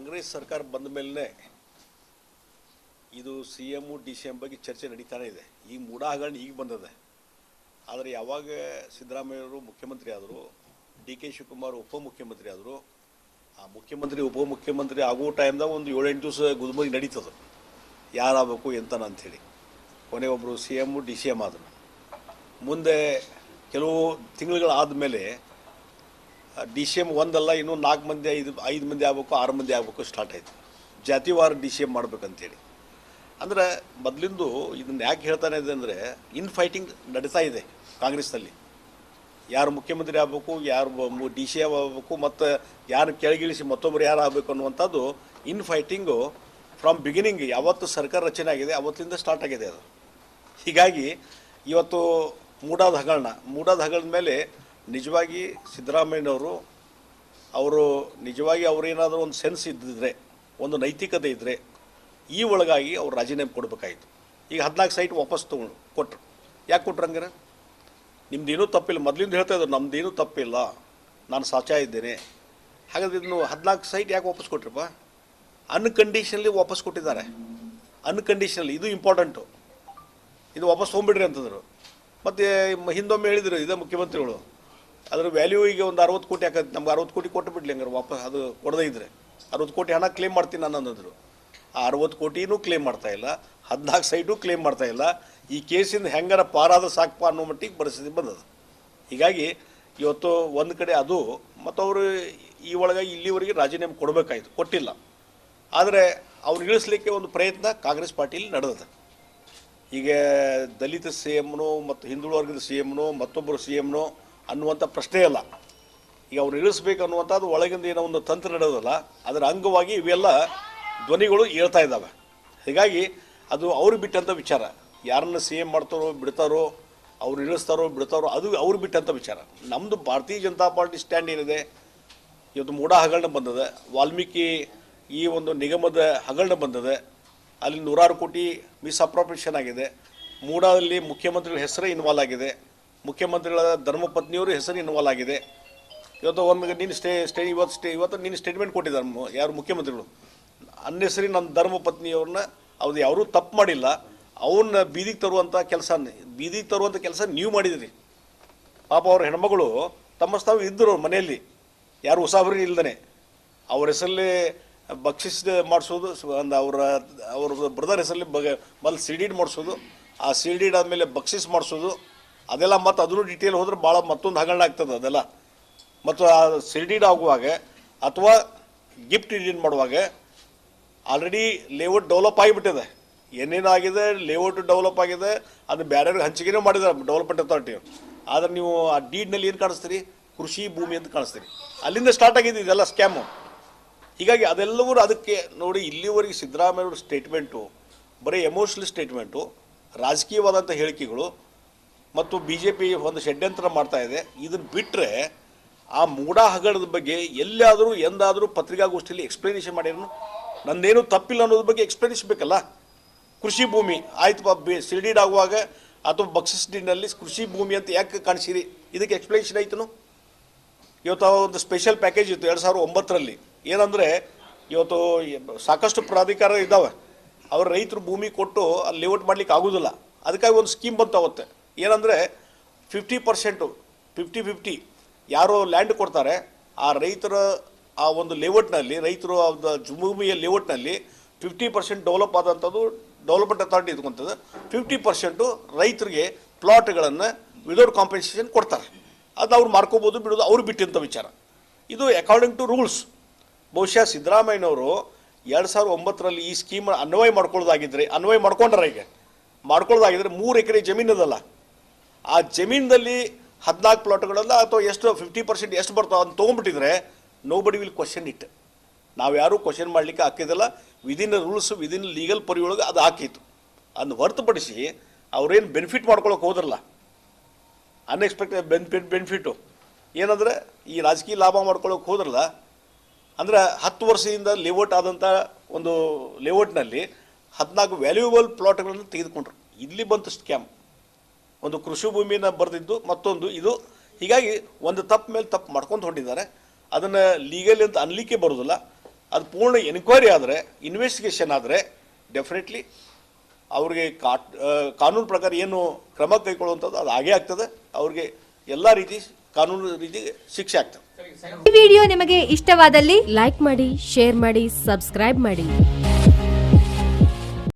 ಕಾಂಗ್ರೆಸ್ ಸರ್ಕಾರ ಬಂದ ಮೇಲೆ ಇದು C M D C M ಬಗ್ಗೆ ಚರ್ಚೆ ನಡೀತಾನೆ ಇದೆ. ಈ ಮೂಢ ಈಗ ಬಂದದೆ. ಆದರೆ ಯಾವಾಗ ಸಿದ್ದರಾಮಯ್ಯವರು ಮುಖ್ಯಮಂತ್ರಿ ಆದರು, ಡಿ ಕೆ ಶಿವಕುಮಾರ್ ಉಪಮುಖ್ಯಮಂತ್ರಿ ಆದರು, ಆ ಮುಖ್ಯಮಂತ್ರಿ ಉಪಮುಖ್ಯಮಂತ್ರಿ ಆಗೋ ಟೈಮ್ದಾಗ ಒಂದು ಏಳೆಂಟು ದಿವಸ ಗುದ್ಮರಿ ನಡೀತದೆ. ಯಾರಾಗಬೇಕು ಎಂತನ ಅಂಥೇಳಿ. ಕೊನೆ ಒಬ್ಬರು C M D C M ಆದರು. ಮುಂದೆ ಕೆಲವು ತಿಂಗಳುಗಳಾದ ಮೇಲೆ ಡಿ ಸಿ ಎಂ ಒಂದಲ್ಲ, ಇನ್ನೂ ನಾಲ್ಕು ಮಂದಿ, ಐದು ಐದು ಮಂದಿ ಆಗಬೇಕು, ಆರು ಮಂದಿ ಆಗಬೇಕು ಸ್ಟಾರ್ಟ್ ಆಯಿತು. ಜಾತಿವಾರ ಡಿ ಸಿ ಎಂ ಮಾಡ್ಬೇಕಂತೇಳಿ. ಅಂದರೆ ಮೊದಲಿಂದು ಇದನ್ನ ಯಾಕೆ ಹೇಳ್ತಾನೆ ಇದೆ ಅಂದರೆ ಇನ್ ಫೈಟಿಂಗ್ ನಡೀತಾ ಇದೆ ಕಾಂಗ್ರೆಸ್ನಲ್ಲಿ. ಯಾರು ಮುಖ್ಯಮಂತ್ರಿ ಆಗಬೇಕು, ಯಾರು ಡಿ ಸಿ ಎಂ ಆಗಬೇಕು, ಮತ್ತು ಯಾರು ಕೆಳಗಿಳಿಸಿ ಮತ್ತೊಬ್ಬರು ಯಾರು ಆಗಬೇಕು ಅನ್ನುವಂಥದ್ದು ಇನ್ ಫೈಟಿಂಗು ಫ್ರಮ್ ಬಿಗಿನಿಂಗ್ ಯಾವತ್ತು ಸರ್ಕಾರ ರಚನೆ ಆಗಿದೆ, ಅವತ್ತಿಂದ ಸ್ಟಾರ್ಟ್ ಆಗಿದೆ ಅದು. ಹೀಗಾಗಿ ಇವತ್ತು ಮೂಡಾದ ಹಗರಣ, ಮೂಡಾದ ಹಗರಣದ ಮೇಲೆ ನಿಜವಾಗಿ ಸಿದ್ದರಾಮಯ್ಯನವರು ಅವರು ನಿಜವಾಗಿ ಅವರೇನಾದರೂ ಒಂದು ಸೆನ್ಸ್ ಇದ್ದಿದ್ರೆ, ಒಂದು ನೈತಿಕತೆ ಇದ್ದರೆ ಈ ಒಳಗಾಗಿ ಅವ್ರು ರಾಜೀನಾಮೆ ಕೊಡಬೇಕಾಯಿತು. ಈಗ ಹದಿನಾಲ್ಕು ಸೈಟ್ ವಾಪಸ್ ತೊಗೊಂಡು ಕೊಟ್ಟರು ಯಾಕೆ ಕೊಟ್ರು ಹಂಗಾರೆ? ನಿಮ್ದೇನೂ ತಪ್ಪಿಲ್ಲ. ಮೊದಲಿಂದ ಹೇಳ್ತಾ ಇದ್ರು ನಮ್ಮದೇನೂ ತಪ್ಪಿಲ್ಲ. ನಾನು ಸಾಚಾ ಇದ್ದೇನೆ. ಹಾಗಾದ್ರೆ ಇದನ್ನು ಹದಿನಾಲ್ಕು ಸೈಟ್ ಯಾಕೆ ವಾಪಸ್ ಕೊಟ್ರಪ್ಪ? ಅನ್ಕಂಡೀಷನಲ್ಲಿ ವಾಪಸ್ ಕೊಟ್ಟಿದ್ದಾರೆ. ಅನ್ಕಂಡೀಷನಲ್ಲಿ ಇದು ಇಂಪಾರ್ಟೆಂಟು. ಇದು ವಾಪಸ್ ತೊಗೊಂಬಿಡ್ರಿ ಅಂತಂದರು. ಮತ್ತು ಹಿಂದೊಮ್ಮೆ ಹೇಳಿದ್ರು, ಇದೇ ಮುಖ್ಯಮಂತ್ರಿಗಳು. ಅದ್ರ ವ್ಯಾಲ್ಯೂ ಈಗ ಒಂದು ಅರವತ್ತು ಕೋಟಿ ಹಾಕತ್ತೆ ನಮ್ಗೆ ಅರವತ್ತು ಕೋಟಿ ಕೊಟ್ಟು ಬಿಡ್ಲಿ ಹಂಗಾರೆ ವಾಪಸ್ ಅದು ಕೊಡದೇ ಇದ್ರೆ. ಅರವತ್ತು ಕೋಟಿ ಹಣ ಕ್ಲೇಮ್ ಮಾಡ್ತೀನಿ ನಾನು ಅನ್ನೋದ್ರು ಆ ಅರವತ್ತು ಕೋಟಿನೂ ಕ್ಲೇಮ್ ಮಾಡ್ತಾ ಇಲ್ಲ, ಹದಿನಾಲ್ಕು ಸೈಟು ಕ್ಲೇಮ್ ಮಾಡ್ತಾ ಇಲ್ಲ. ಈ ಕೇಸಿಂದ ಹೆಂಗಾರ ಪಾರಾದ ಸಾಕಪ್ಪ ಅನ್ನೋ ಮಟ್ಟಿಗೆ ಪರಿಸ್ಥಿತಿ ಬಂದದ. ಹೀಗಾಗಿ ಇವತ್ತು ಒಂದು ಕಡೆ ಅದು ಮತ್ತು ಅವರು ಈ ಒಳಗೆ ಇಲ್ಲಿವರೆಗೆ ರಾಜೀನಾಮೆ ಕೊಡಬೇಕಾಯ್ತು, ಕೊಟ್ಟಿಲ್ಲ. ಆದರೆ ಅವ್ರು ಇಳಿಸ್ಲಿಕ್ಕೆ ಒಂದು ಪ್ರಯತ್ನ ಕಾಂಗ್ರೆಸ್ ಪಾರ್ಟಿಯಲ್ಲಿ ನಡೆದದ. ಈಗ ದಲಿತ ಸಿ ಎಮ್ನೋ ಮತ್ತು ಹಿಂದುಳಿದ ವರ್ಗದ ಸಿ ಎಮ್ನೋ ಮತ್ತೊಬ್ಬರು ಸಿ ಎಮ್ನೋ ಅನ್ನುವಂಥ ಪ್ರಶ್ನೆ ಅಲ್ಲ. ಈಗ ಅವ್ರು ಇಳಿಸ್ಬೇಕು ಅನ್ನುವಂಥದ್ದು ಒಳಗಿಂದ ಏನೋ ಒಂದು ತಂತ್ರ ನಡೆಯೋದಲ್ಲ ಅದರ ಅಂಗವಾಗಿ ಇವೆಲ್ಲ ಧ್ವನಿಗಳು ಹೇಳ್ತಾ ಇದ್ದಾವೆ. ಹೀಗಾಗಿ ಅದು ಅವ್ರು ಬಿಟ್ಟಂಥ ವಿಚಾರ. ಯಾರನ್ನ ಸಿ ಎಂ ಮಾಡ್ತಾರೋ, ಬಿಡ್ತಾರೋ, ಅವ್ರು ಇಳಿಸ್ತಾರೋ ಬಿಡ್ತಾರೋ, ಅದು ಅವ್ರು ಬಿಟ್ಟಂಥ ವಿಚಾರ. ನಮ್ಮದು ಭಾರತೀಯ ಜನತಾ ಪಾರ್ಟಿ ಸ್ಟ್ಯಾಂಡ್ ಏನಿದೆ, ಇವತ್ತು ಮೂಡ ಹಗರಣ ಬಂದದೆ. ವಾಲ್ಮೀಕಿ ಈ ಒಂದು ನಿಗಮದ ಹಗರಣ ಬಂದದೆ. ಅಲ್ಲಿ ನೂರಾರು ಕೋಟಿ ಮಿಸ್ ಅಪ್ರಾಪ್ರಿಯೇಷನ್ ಆಗಿದೆ. ಮೂಡಾದಲ್ಲಿ ಮುಖ್ಯಮಂತ್ರಿಗಳ ಹೆಸರೇ ಇನ್ವಾಲ್ವ್ ಆಗಿದೆ. ಮುಖ್ಯಮಂತ್ರಿಗಳ ಧರ್ಮಪತ್ನಿಯವರು ಹೆಸರು ಇನ್ವಾಲ್ವ್ ಆಗಿದೆ ಇವತ್ತು ಒಂದು ನೀನು ಸ್ಟೇ ಸ್ಟೇ, ಇವತ್ತು ಸ್ಟೇ, ಇವತ್ತು ನೀನು ಸ್ಟೇಟ್ಮೆಂಟ್ ಕೊಟ್ಟಿದ್ದಾರೆ ಯಾರು ಮುಖ್ಯಮಂತ್ರಿಗಳು. ಅನ್ನೆಸರಿ ನನ್ನ ಧರ್ಮಪತ್ನಿಯವ್ರನ್ನ ಅವ್ರು ಯಾರೂ ತಪ್ಪು ಮಾಡಿಲ್ಲ. ಅವನ್ನ ಬೀದಿಗೆ ತರುವಂಥ ಕೆಲಸ ಬೀದಿಗೆ ತರುವಂಥ ಕೆಲಸ ನೀವು ಮಾಡಿದಿರಿ. ಪಾಪ ಅವ್ರ ಹೆಣ್ಮಗಳು ತಮ್ಮ ತಾವು ಇದ್ದರು ಮನೆಯಲ್ಲಿ. ಯಾರು ಉಸಾಬರಿ ಇಲ್ದೇ ಅವ್ರ ಹೆಸರಲ್ಲಿ ಬಕ್ಷಿಸ್ ಮಾಡಿಸೋದು ಒಂದು ಅವರ, ಅವ್ರ ಬ್ರದರ್ ಹೆಸರಲ್ಲಿ ಬಗೆ, ಮೊದಲು ಸಿಡಿಡ್ ಮಾಡಿಸೋದು. ಆ ಸಿಡಿಡ್ ಆದಮೇಲೆ ಬಕ್ಷಿಸ್ ಮಾಡಿಸೋದು. ಅದೆಲ್ಲ ಮತ್ತು ಅದ್ರ ಡಿಟೇಲ್ ಹೋದ್ರೆ ಭಾಳ ಮತ್ತೊಂದು ಹಗರಣ ಆಗ್ತದೆ ಅದೆಲ್ಲ. ಮತ್ತು ಆ ಸಿಡಿಡ್ ಆಗುವಾಗ ಅಥವಾ ಗಿಫ್ಟ್ ಇಂಜಿನ್ ಮಾಡುವಾಗ ಆಲ್ರೆಡಿ ಲೇಔಟ್ ಡೆವಲಪ್ ಆಗಿಬಿಟ್ಟಿದೆ. ಏನೇನಾಗಿದೆ ಲೇಔಟ್ ಡೆವಲಪ್ ಆಗಿದೆ, ಅದು ಬೇರೆಯವ್ರಿಗೆ ಹಂಚಿಕೆನೇ ಮಾಡಿದ್ದಾರೆ ಡೆವಲಪ್ಮೆಂಟ್ ಅಥಾರಿಟಿ ಆದರೆ ನೀವು ಆ ಡೀಡ್ನಲ್ಲಿ ಏನು ಕಾಣಿಸ್ತೀರಿ? ಕೃಷಿ ಭೂಮಿ ಅಂತ ಕಾಣಿಸ್ತೀರಿ. ಅಲ್ಲಿಂದ ಸ್ಟಾರ್ಟ್ ಆಗಿದೆ ಇದೆಲ್ಲ ಸ್ಕ್ಯಾಮು ಹೀಗಾಗಿ ಅದೆಲ್ಲವೂ ಅದಕ್ಕೆ ನೋಡಿ ಇಲ್ಲಿವರೆಗೆ ಸಿದ್ದರಾಮಯ್ಯವ್ರ ಸ್ಟೇಟ್ಮೆಂಟು ಬರೀ ಎಮೋಷ್ನಲ್ ಸ್ಟೇಟ್ಮೆಂಟು ರಾಜಕೀಯವಾದಂಥ ಹೇಳಿಕೆಗಳು ಮತ್ತು ಬಿ ಜೆ ಪಿ ಒಂದು ಷಡ್ಯಂತ್ರ ಮಾಡ್ತಾ ಇದೆ. ಇದನ್ನು ಬಿಟ್ಟರೆ ಆ ಮೂಢ ಹಗರಣದ ಬಗ್ಗೆ ಎಲ್ಲಾದರೂ ಎಂದಾದರೂ ಪತ್ರಿಕಾಗೋಷ್ಠಿಯಲ್ಲಿ ಎಕ್ಸ್ಪ್ಲನೇಷನ್ ಮಾಡಿರೋನು. ನಂದೇನು ತಪ್ಪಿಲ್ಲ ಅನ್ನೋದ್ರ ಬಗ್ಗೆ ಎಕ್ಸ್ಪ್ಲನೇಷನ್ ಬೇಕಲ್ಲ? ಕೃಷಿ ಭೂಮಿ ಆಯ್ತು ಸಿಲ್ಡೀಡ್ ಆಗುವಾಗ ಅಥವಾ ಬಕ್ಸಸ್ ಡಿನಲ್ಲಿ ಕೃಷಿ ಭೂಮಿ ಅಂತ ಯಾಕೆ ಕಾಣಿಸಿರಿ? ಇದಕ್ಕೆ ಎಕ್ಸ್ಪ್ಲನೇಷನ್ ಆಯ್ತು ಇವತ್ತು ಒಂದು ಸ್ಪೆಷಲ್ ಪ್ಯಾಕೇಜ್ ಇತ್ತು ಎರಡು ಸಾವಿರದ ಒಂಬತ್ತರಲ್ಲಿ. ಏನಂದರೆ ಇವತ್ತು ಸಾಕಷ್ಟು ಪ್ರಾಧಿಕಾರ ಇದ್ದಾವೆ. ಅವ್ರ ರೈತರು ಭೂಮಿ ಕೊಟ್ಟು ಅಲ್ಲಿ ಲೇಔಟ್ ಮಾಡ್ಲಿಕ್ಕೆ ಆಗೋದಿಲ್ಲ. ಅದಕ್ಕಾಗಿ ಒಂದು ಸ್ಕೀಮ್ ಬಂತು ಅವತ್ತೆ. ಏನಂದರೆ ಫಿಫ್ಟಿ ಪರ್ಸೆಂಟು ಫಿಫ್ಟಿ ಫಿಫ್ಟಿ ಯಾರು ಲ್ಯಾಂಡ್ ಕೊಡ್ತಾರೆ, ಆ ರೈತರ, ಆ ಒಂದು ಲೇಔಟ್ನಲ್ಲಿ ರೈತರು ಭೂಮಿಯ ಲೇಔಟ್ನಲ್ಲಿ ಫಿಫ್ಟಿ ಪರ್ಸೆಂಟ್ ಡೆವಲಪ್ ಆದಂಥದ್ದು ಡೆವಲಪ್ಮೆಂಟ್ ಅಥಾರಿಟಿ ಇದ್ಕೊಂತದ್ದು ಫಿಫ್ಟಿ ಪರ್ಸೆಂಟು ರೈತರಿಗೆ ಪ್ಲಾಟ್ಗಳನ್ನು ವಿದೌಟ್ ಕಾಂಪೆನ್ಸೇಷನ್ ಕೊಡ್ತಾರೆ. ಅದು ಅವ್ರು ಮಾರ್ಕೋಬೋದು, ಬಿಡೋದು ಅವ್ರು ಬಿಟ್ಟಂಥ ವಿಚಾರ. ಇದು ಅಕಾರ್ಡಿಂಗ್ ಟು ರೂಲ್ಸ್ ಬಹುಶಃ ಸಿದ್ದರಾಮಯ್ಯನವರು ಎರಡು ಸಾವಿರದ ಒಂಬತ್ತರಲ್ಲಿ ಈ ಸ್ಕೀಮ್ ಅನ್ವಯ ಮಾಡ್ಕೊಳ್ಳೋದಾಗಿದ್ದರೆ ಅನ್ವಯ ಮಾಡ್ಕೊಂಡ್ರೆ ಈಗ. ಮಾಡ್ಕೊಳ್ಳೋದಾಗಿದ್ದರೆ ಮೂರು ಎಕರೆ ಜಮೀನದಲ್ಲ. ಆ ಜಮೀನಲ್ಲಿ ಹದಿನಾಲ್ಕು ಪ್ಲಾಟ್ಗಳಲ್ಲ ಅಥವಾ ಎಷ್ಟು ಫಿಫ್ಟಿ ಪರ್ಸೆಂಟ್ ಎಷ್ಟು ಬರ್ತಾವೆ ಅಂತ ತೊಗೊಂಡ್ಬಿಟ್ಟಿದ್ರೆ nobody will question it ನಾವು ಯಾರೂ ಕ್ವಶನ್ ಮಾಡಲಿಕ್ಕೆ ಹಾಕಿದ್ದಲ್ಲ. ವಿದಿನ್ ರೂಲ್ಸ್ ವಿದಿನ್ ಲೀಗಲ್ ಪರಿಯೊಳಗೆ ಅದು ಹಾಕಿತ್ತು. ಅದನ್ನು ಹೊರತುಪಡಿಸಿ ಅವ್ರೇನು ಬೆನಿಫಿಟ್ ಮಾಡ್ಕೊಳಕ್ಕೆ ಹೋದ್ರಲ್ಲ. ಅನ್ಎಕ್ಸ್ಪೆಕ್ಟೆಡ್ ಬೆನಿಫಿಟ್ ಬೆನಿಫಿಟು ಏನಂದರೆ ಈ ರಾಜಕೀಯ ಲಾಭ ಮಾಡ್ಕೊಳ್ಳೋಕೆ ಹೋದ್ರಲ್ಲ. ಅಂದ್ರೆ ಹತ್ತು ವರ್ಷದಿಂದ ಲೇಔಟ್ ಆದಂಥ ಒಂದು ಲೇಔಟ್ನಲ್ಲಿ ಹದಿನಾಲ್ಕು ವ್ಯಾಲ್ಯೂಬಲ್ ಪ್ಲಾಟ್ಗಳನ್ನು ತೆಗೆದುಕೊಂಡ್ರು. ಇಲ್ಲಿ ಬಂತು ಸ್ಕ್ಯಾಮ್ ಒಂದು ಕೃಷಿ ಭೂಮಿನ ಬರೆದಿದ್ದು ಮತ್ತೊಂದು ಇದು. ಹೀಗಾಗಿ ಒಂದು ತಪ್ಪು ಮೇಲೆ ತಪ್ಪು ಮಾಡ್ಕೊಂಡು ಹೊಂಟಿದ್ದಾರೆ. ಅದನ್ನು ಲೀಗಲಿ ಅಂತ ಅನ್ಲಿಕ್ಕೆ ಬರೋದಿಲ್ಲ. ಅದು ಪೂರ್ಣ ಎನ್ಕ್ವೈರಿ ಆದರೆ ಇನ್ವೆಸ್ಟಿಗೇಷನ್ ಆದರೆ ಡೆಫಿನೆಟ್ಲಿ ಅವ್ರಿಗೆ ಕಾನೂನು ಪ್ರಕಾರ ಏನು ಕ್ರಮ ಕೈಗೊಳ್ಳುವಂಥದ್ದು ಅದು ಹಾಗೇ ಆಗ್ತದೆ. ಅವ್ರಿಗೆ ಎಲ್ಲ ರೀತಿ ಕಾನೂನು ರೀತಿ ಶಿಕ್ಷೆ ಆಗ್ತದೆ. ಈ ವಿಡಿಯೋ ನಿಮಗೆ ಇಷ್ಟವಾದಲ್ಲಿ ಲೈಕ್ ಮಾಡಿ, ಶೇರ್ ಮಾಡಿ, ಸಬ್ಸ್ಕ್ರೈಬ್ ಮಾಡಿ.